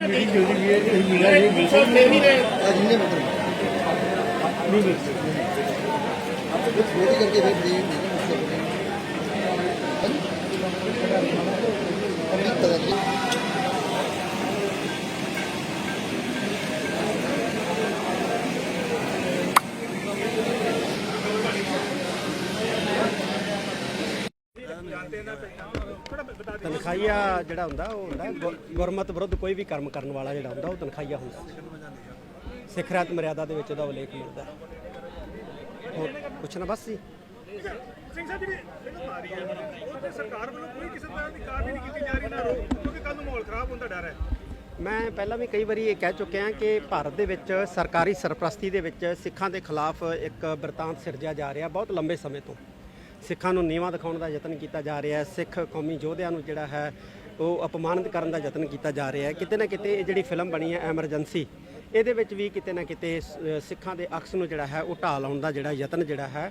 ਜਿਹੜੀ ਜੋਜੀ ਵੀ ਹੈ ਇਹ ਮਿਲਾ ਇਹ ਬਿਲਕੁਲ ਨਹੀਂ ਹੈ ਅੱਜ ਨਹੀਂ ਬਤਲ ਨਹੀਂ ਨਹੀਂ ਆਪ ਕੁਝ ਹੋਰ ਕਰਕੇ ਫਿਰ ਦੇ ਤਨਖਾਹੀਆ ਜਿਹੜਾ ਹੁੰਦਾ ਉਹ ਹੁੰਦਾ ਗੁਰਮਤ ਵਿਰੁੱਧ ਕੋਈ ਵੀ ਕਰਮ ਕਰਨ ਵਾਲਾ ਜਿਹੜਾ ਹੁੰਦਾ ਉਹ ਤਨਖਾਹੀਆ ਹੁੰਦਾ ਸਿੱਖ ਰਾਤ ਮਰਿਆਦਾ ਦੇ ਵਿੱਚ ਉਹਦਾ ਉਲੇਖ ਮਿਲਦਾ। ਹੋਰ ਪੁੱਛਣਾ ਬਸ ਜੀ। ਸਿੰਘ ਸਾਹਿਬ ਜਿਹੜੀ ਫਿਲਮ ਆ ਰਹੀ ਹੈ ਉਹ ਤੇ ਸਰਕਾਰ ਵੱਲੋਂ ਕੋਈ ਕਿਸੇ ਤਰ੍ਹਾਂ ਦੀ ਕਾਰਵਾਈ ਨਹੀਂ ਕੀਤੀ ਜਾ ਰਹੀ ਨਾ ਰੋਕ ਕਿਉਂਕਿ ਕੱਲ ਨੂੰ ਮਾਹੌਲ ਖਰਾਬ ਹੋਣ ਦਾ ਡਰ ਹੈ। ਮੈਂ ਪਹਿਲਾਂ ਵੀ ਕਈ ਵਾਰੀ ਇਹ ਕਹਿ ਚੁੱਕਿਆ ਕਿ ਭਾਰਤ ਦੇ ਵਿੱਚ ਸਰਕਾਰੀ ਸਰਪ੍ਰਸਤੀ ਦੇ ਵਿੱਚ ਸਿੱਖਾਂ ਦੇ ਖਿਲਾਫ ਇੱਕ ਬਿਰਤਾਂਤ ਸਿਰਜਿਆ ਜਾ ਰਿਹਾ ਬਹੁਤ ਲੰਬੇ ਸਮੇਂ ਤੋਂ। ਸਿੱਖਾਂ ਨੂੰ ਨੀਵਾਂ ਦਿਖਾਉਣ ਦਾ ਯਤਨ ਕੀਤਾ ਜਾ ਰਿਹਾ ਹੈ। ਸਿੱਖ ਕੌਮੀ ਯੋਧਿਆਂ ਨੂੰ ਜਿਹੜਾ ਹੈ, ਉਹ ਅਪਮਾਨਿਤ ਕਰਨ ਦਾ ਯਤਨ ਕੀਤਾ ਜਾ ਰਿਹਾ ਹੈ। ਕਿਤੇ ਨਾ ਕਿਤੇ ਇਹ ਜਿਹੜੀ ਫਿਲਮ ਬਣੀ ਹੈ ਐਮਰਜੈਂਸੀ ਇਹਦੇ ਵਿੱਚ ਵੀ ਕਿਤੇ ਨਾ ਕਿਤੇ ਸਿੱਖਾਂ ਦੇ ਅਕਸ ਨੂੰ ਜਿਹੜਾ ਹੈ, ਉਹ ਢਾਹ ਲਾਉਣ ਦਾ ਜਿਹੜਾ ਯਤਨ ਜਿਹੜਾ ਹੈ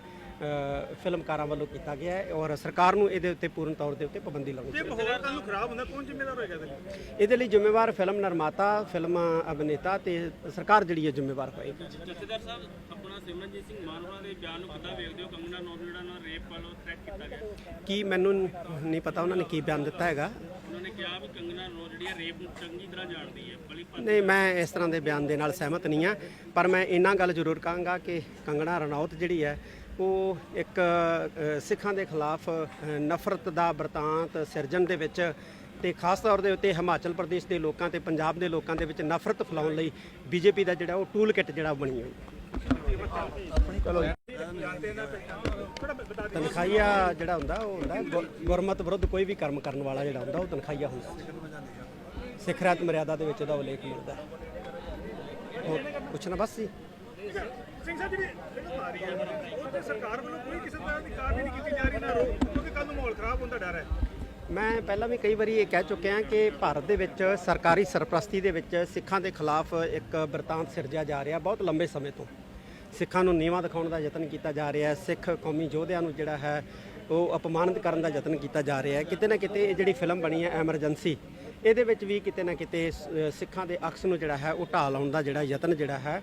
ਫਿਲਮਕਾਰਾਂ ਵੱਲੋਂ ਕੀਤਾ ਗਿਆ ਹੈ ਔਰ ਸਰਕਾਰ ਨੂੰ ਇਹਦੇ ਉੱਤੇ ਪੂਰਨ ਤੌਰ ਦੇ ਉੱਤੇ ਪਾਬੰਦੀ ਲਾਉਣੀ ਜੇ ਮਾਹੌਲ ਕੱਲ ਨੂੰ ਖਰਾਬ ਹੁੰਦਾ ਕੌਣ ਜ਼ਿੰਮੇਵਾਰ ਹੋਏਗਾ ਇਹਦੇ ਲਈ? ਇਹਦੇ ਲਈ ਜ਼ਿੰਮੇਵਾਰ ਫਿਲਮ ਨਿਰਮਾਤਾ ਫਿਲਮ ਅਭਿਨੇਤਾ ਤੇ ਸਰਕਾਰ ਜਿਹੜੀ ਹੈ ਜ਼ਿੰਮੇਵਾਰ ਹੋਏਗੀ। ਜਥੇਦਾਰ ਸਾਹਿਬ ਆਪਣਾ ਸਿਮਰਨਜੀਤ ਸਿੰਘ ਮਾਨ ਹੋਣਾ ਦੇ ਬਿਆਨ ਨੂੰ ਕਿੱਦਾਂ ਵੇਖਦੇ ਹੋ? ਕੰਗਨਾ ਜਿਹੜਾ ਨਾਲ ਰੇਪ ਵੱਲੋਂ ਥ੍ਰੈਟ ਕੀਤਾ ਗਿਆ। ਕੀ ਮੈਨੂੰ ਨਹੀਂ ਪਤਾ ਉਹਨਾਂ ਨੇ ਕੀ ਬਿਆਨ ਦਿੱਤਾ ਹੈਗਾ। ਉਹਨਾਂ ਨੇ ਕਿਹਾ ਵੀ ਕੰਗਨਾ ਨੌ ਜਿਹੜੀ ਹੈ ਰੇਪ ਨੂੰ ਚੰਗੀ ਤਰ੍ਹਾਂ ਜਾਣਦੀ ਹੈ ਭਾਂਤੀ। ਨਹੀਂ ਮੈਂ ਇਸ ਤਰ੍ਹਾਂ ਦੇ ਬਿਆਨ ਦੇ ਨਾਲ ਸਹਿਮਤ ਨਹੀਂ ਆ ਪਰ ਮੈਂ ਇੰਨਾ ਗੱਲ ਜ਼ਰੂਰ ਕਹਾਂਗਾ ਕਿ ਕੰਗਣਾ ਰਣੌਤ ਜਿਹੜੀ ਹੈ ਉਹ ਇੱਕ ਸਿੱਖਾਂ ਦੇ ਖਿਲਾਫ ਨਫ਼ਰਤ ਦਾ ਬਰਤਾਂਤ ਸਿਰਜਣ ਦੇ ਵਿੱਚ ਤੇ ਖਾਸ ਤੌਰ ਦੇ ਉੱਤੇ ਹਿਮਾਚਲ ਪ੍ਰਦੇਸ਼ ਦੇ ਲੋਕਾਂ ਤੇ ਪੰਜਾਬ ਦੇ ਲੋਕਾਂ ਦੇ ਵਿੱਚ ਨਫ਼ਰਤ ਫੈਲਾਉਣ ਲਈ ਬੀਜੇਪੀ ਦਾ ਜਿਹੜਾ ਉਹ ਟੂਲ ਕਿਟ ਜਿਹੜਾ ਬਣੀ ਹੋਈ ਜਾਣਦੇ ਜਿਹੜਾ ਹੁੰਦਾ, ਉਹ ਹੁੰਦਾ ਗੁ- ਗੁਰਮਤ ਵਿਰੁੱਧ ਕੋਈ ਵੀ ਕਰਮ ਕਰਨ ਵਾਲਾ ਜਿਹੜਾ ਹੁੰਦਾ, ਉਹ ਤਨਖਾਈਆ ਹੁੰਦਾ। ਸਿੱਖ ਰਾਤ ਮਰਿਆਦਾ ਦੇ ਵਿੱਚ ਉਹਦਾ ਉਲੇਖ ਮਿਲਦਾ। ਹੈ। ਹੋਰ ਪੁੱਛਣਾ ਬਸ ਜੀ? ਸਿੰਘ ਸਾਹਿਬ ਜਿਹੜੀ ਫਿਲਮ ਆ ਰਹੀ ਹੈ, ਉਹ ਤੇ ਸਰਕਾਰ ਵੱਲੋਂ ਕੋਈ ਕਿਸੇ ਤਰ੍ਹਾਂ ਦੀ ਕਾਰਵਾਈ ਨਹੀਂ ਕੀਤੀ ਜਾ ਰਹੀ ਨਾ ਰੋਕ, ਕਿਉਂਕਿ ਕੱਲ ਨੂੰ ਮਾਹੌਲ ਖਰਾਬ ਹੋਣ ਦਾ ਡਰ ਹੈ। ਮੈਂ ਪਹਿਲਾਂ ਵੀ ਕਈ ਵਾਰੀ ਇਹ ਕਹਿ ਚੁੱਕਿਆ ਕਿ ਭਾਰਤ ਦੇ ਵਿੱਚ ਸਰਕਾਰੀ ਸਰਪ੍ਰਸਤੀ ਦੇ ਵਿੱਚ ਸਿੱਖਾਂ ਦੇ ਖਿਲਾਫ ਇੱਕ ਬਿਰਤਾਂਤ ਸਿਰਜਿਆ ਜਾ ਰਿਹਾ ਬਹੁਤ ਲੰਬੇ ਸਮੇਂ ਤੋਂ। ਸਿੱਖਾਂ ਨੂੰ ਨੀਵਾਂ ਦਿਖਾਉਣ ਦਾ ਯਤਨ ਕੀਤਾ ਜਾ ਰਿਹਾ ਹੈ, ਸਿੱਖ ਕੌਮੀ ਯੋਧਿਆਂ ਨੂੰ ਜਿਹੜਾ ਹੈ ਉਹ ਅਪਮਾਨਿਤ ਕਰਨ ਦਾ ਯਤਨ ਕੀਤਾ ਜਾ ਰਿਹਾ ਹੈ। ਕਿਤੇ ਨਾ ਕਿਤੇ ਇਹ ਜਿਹੜੀ ਫਿਲਮ ਬਣੀ ਹੈ, ਐਮਰਜੈਂਸੀ, ਇਹਦੇ ਵਿੱਚ ਵੀ ਕਿਤੇ ਨਾ ਕਿਤੇ ਸਿੱਖਾਂ ਦੇ ਅਕਸ ਨੂੰ ਜਿਹੜਾ ਹੈ ਉਹ ਢਾਹ ਲਾਉਣ ਦਾ ਜਿਹੜਾ ਯਤਨ ਜਿਹੜਾ ਹੈ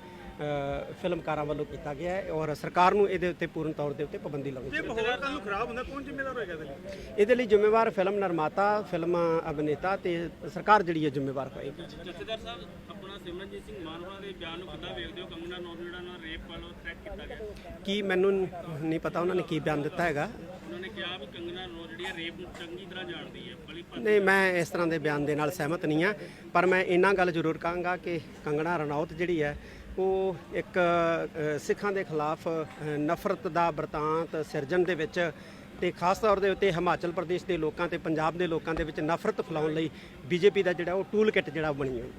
ਫਿਲਮਕਾਰਾਂ ਵੱਲੋਂ ਕੀਤਾ ਗਿਆ ਹੈ ਔਰ ਸਰਕਾਰ ਨੂੰ ਇਹਦੇ ਉੱਤੇ ਪੂਰਨ ਤੌਰ ਦੇ ਉੱਤੇ ਪਾਬੰਦੀ ਲਾਉਣੀ ਜੇ ਮਾਹੌਲ ਕੱਲ ਨੂੰ ਖਰਾਬ ਹੁੰਦਾ ਕੌਣ ਜ਼ਿੰਮੇਵਾਰ ਹੋਏਗਾ ਇਹਦੇ ਲਈ? ਇਹਦੇ ਲਈ ਜ਼ਿੰਮੇਵਾਰ ਫਿਲਮ ਨਿਰਮਾਤਾ ਫਿਲਮ ਅਭਿਨੇਤਾ ਤੇ ਸਰਕਾਰ ਜਿਹੜੀ ਹੈ ਜ਼ਿੰਮੇਵਾਰ ਹੋਏਗੀ। ਜਥੇਦਾਰ ਸਾਹਿਬ ਆਪਣਾ ਸਿਮਰਨਜੀਤ ਸਿੰਘ ਮਾਨ ਹੋਣਾ ਦੇ ਬਿਆਨ ਨੂੰ ਕਿੱਦਾਂ ਵੇਖਦੇ ਹੋ? ਕੰਗਨਾ ਜਿਹੜਾ ਨਾਲ ਰੇਪ ਵੱਲੋਂ ਥ੍ਰੈਟ ਕੀਤਾ ਗਿਆ। ਕੀ ਮੈਨੂੰ ਨਹੀਂ ਪਤਾ ਉਹਨਾਂ ਨੇ ਕੀ ਬਿਆਨ ਦਿੱਤਾ ਹੈਗਾ। ਉਹਨਾਂ ਨੇ ਕਿਹਾ ਵੀ ਕੰਗਨਾ ਨੌ ਜਿਹੜੀ ਹੈ ਰੇਪ ਨੂੰ ਚੰਗੀ ਤਰ੍ਹਾਂ ਜਾਣਦੀ ਹੈ ਨਹੀਂ ਮੈਂ ਇਸ ਤਰ੍ਹਾਂ ਦੇ ਬਿਆਨ ਦੇ ਨਾਲ ਸਹਿਮਤ ਨਹੀਂ ਆ ਪਰ ਮੈਂ ਇੰਨਾ ਗੱਲ ਜ਼ਰੂਰ ਕਹਾਂਗਾ ਕਿ ਕੰਗਣਾ ਰਣੌਤ ਜਿਹੜੀ ਹੈ ਉਹ ਇੱਕ ਸਿੱਖਾਂ ਦੇ ਖਿਲਾਫ ਨਫ਼ਰਤ ਦਾ ਬਰਤਾਂਤ ਸਿਰਜਣ ਦੇ ਵਿੱਚ ਤੇ ਖਾਸ ਤੌਰ ਦੇ ਉੱਤੇ ਹਿਮਾਚਲ ਪ੍ਰਦੇਸ਼ ਦੇ ਲੋਕਾਂ ਤੇ ਪੰਜਾਬ ਦੇ ਲੋਕਾਂ ਦੇ ਵਿੱਚ ਨਫ਼ਰਤ ਫੈਲਾਉਣ ਲਈ ਬੀਜੇਪੀ ਦਾ ਜਿਹੜਾ ਉਹ ਟੂਲ ਕਿਟ ਜਿਹੜਾ ਬਣੀ ਹੋਈ